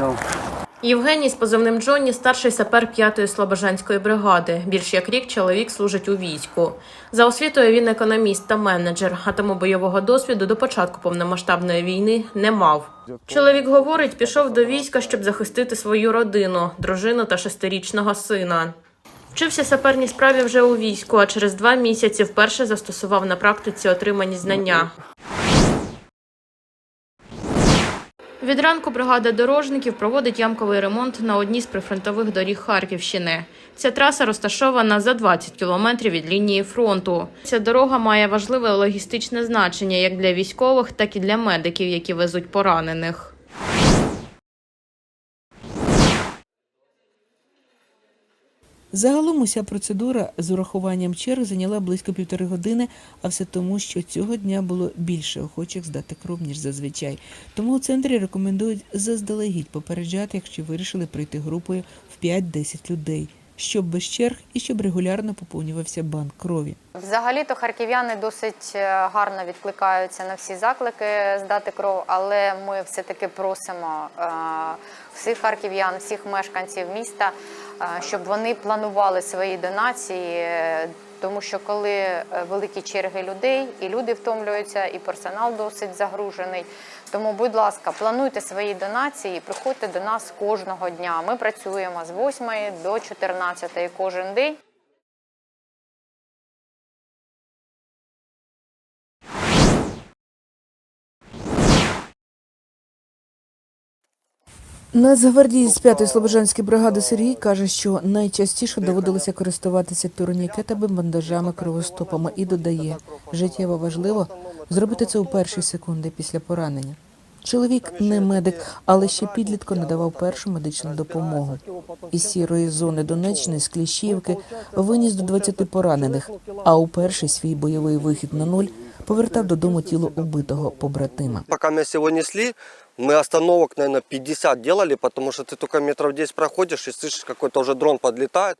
взял. Євгеній з позивним Джонні старший сапер 5-ї Слобожанської бригади. Більш як рік чоловік служить у війську. За освітою він економіст та менеджер, а тому бойового досвіду до початку повномасштабної війни не мав. Чоловік говорить, пішов до війська, щоб захистити свою родину, дружину та шестирічного сина. Вчився саперній справі вже у війську, а через два місяці вперше застосував на практиці отримані знання. Від ранку бригада дорожників проводить ямковий ремонт на одній з прифронтових доріг Харківщини. Ця траса розташована за 20 кілометрів від лінії фронту. Ця дорога має важливе логістичне значення як для військових, так і для медиків, які везуть поранених. Загалом уся процедура з урахуванням черг зайняла близько півтори години, а все тому, що цього дня було більше охочих здати кров, ніж зазвичай. Тому у центрі рекомендують заздалегідь попереджати, якщо вирішили прийти групою в 5-10 людей, щоб без черг і щоб регулярно поповнювався банк крові. Взагалі-то харків'яни досить е, гарно відкликаються на всі заклики здати кров, але ми все-таки просимо е, всіх харків'ян, всіх мешканців міста, щоб вони планували свої донації. е, Тому що коли е, великі черги людей, і люди втомлюються, і персонал досить загружений. Тому, будь ласка, плануйте свої донації, приходьте до нас кожного дня. Ми працюємо з 8 до 14 кожен день. Нацгвардієць з 5-ї Слобожанської бригади Сергій каже, що найчастіше доводилося користуватися турнікетами, бандажами, кровостопами і додає, життєво важливо зробити це у перші секунди після поранення. Чоловік не медик, але ще підлітко надавав першу медичну допомогу. Із сірої зони Донеччини з Кліщівки виніс до 20 поранених, а у перший свій бойовий вихід на нуль повертав додому тіло убитого побратима. Пока мы его несли, мы остановок, наверное, 50 делали, потому что ты только метров 10 проходишь и слышишь, какой-то уже дрон подлетает.